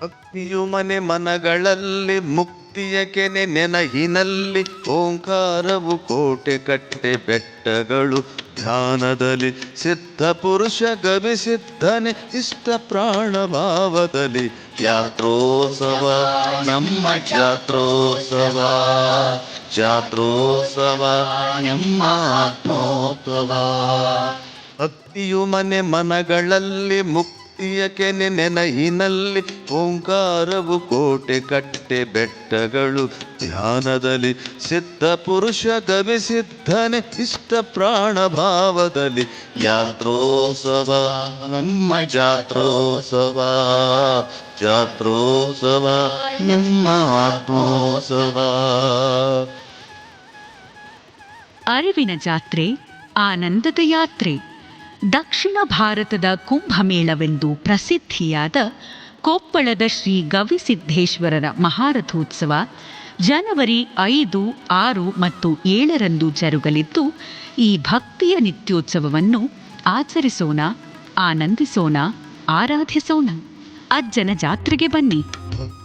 ಭಕ್ತಿಯು ಮನೆ ಮನಗಳಲ್ಲಿ ಮುಕ್ತಿಯ ಕೆನೆ ನೆನಹಿನಲ್ಲಿ ಓಂಕಾರವು ಕೋಟೆ ಕಟ್ಟೆ ಬೆಟ್ಟಗಳು. ಧ್ಯಾನದಲ್ಲಿ ಸಿದ್ಧ ಪುರುಷ ಗವಿ ಸಿದ್ಧನೆ ಇಷ್ಟ ಪ್ರಾಣ ಭಾವದಲ್ಲಿ ಜಾತ್ರೋತ್ಸವ ನಮ್ಮ ಜಾತ್ರೋತ್ಸವ ಜಾತ್ರೋತ್ಸವ ನಮ್ಮ ಆತ್ಮೋತ್ಸವ. ಭಕ್ತಿಯು ಮನೆ ಮನಗಳಲ್ಲಿ ಮುಕ್ತಿಯ ಕೆನೆ ನೆನಹಿನಲ್ಲಿ ಓಂಕಾರವು ಕೋಟೆ ಕಟ್ಟೆ ಬೆಟ್ಟಗಳು. ಧ್ಯಾನದಲ್ಲಿ ಸಿದ್ಧ ಪುರುಷ ಕವಿ ಸಿದ್ಧನೆ ಇಷ್ಟ ಪ್ರಾಣ ಭಾವದಲ್ಲಿ. ಯಾತ್ರೋತ್ಸವ, ನಮ್ಮ ಜಾತ್ರೋತ್ಸವ ಜಾತ್ರೋತ್ಸವ, ನಮ್ಮ ಆತ್ಮೋತ್ಸವ. ಅರಿವಿನ ಜಾತ್ರೆ, ಆನಂದದ ಯಾತ್ರೆ. ದಕ್ಷಿಣ ಭಾರತದ ಕುಂಭಮೇಳವೆಂದು ಪ್ರಸಿದ್ಧಿಯಾದ ಕೊಪ್ಪಳದ ಶ್ರೀ ಗವಿಸಿದ್ದೇಶ್ವರರ ಮಹಾರಥೋತ್ಸವ ಜನವರಿ ಐದು, ಆರು ಮತ್ತು ಏಳರಂದು ಜರುಗಲಿದ್ದು, ಈ ಭಕ್ತಿಯ ನಿತ್ಯೋತ್ಸವವನ್ನು ಆಚರಿಸೋಣ, ಆನಂದಿಸೋಣ, ಆರಾಧಿಸೋಣ. ಅಜ್ಜನ ಜಾತ್ರೆಗೆ ಬನ್ನಿ.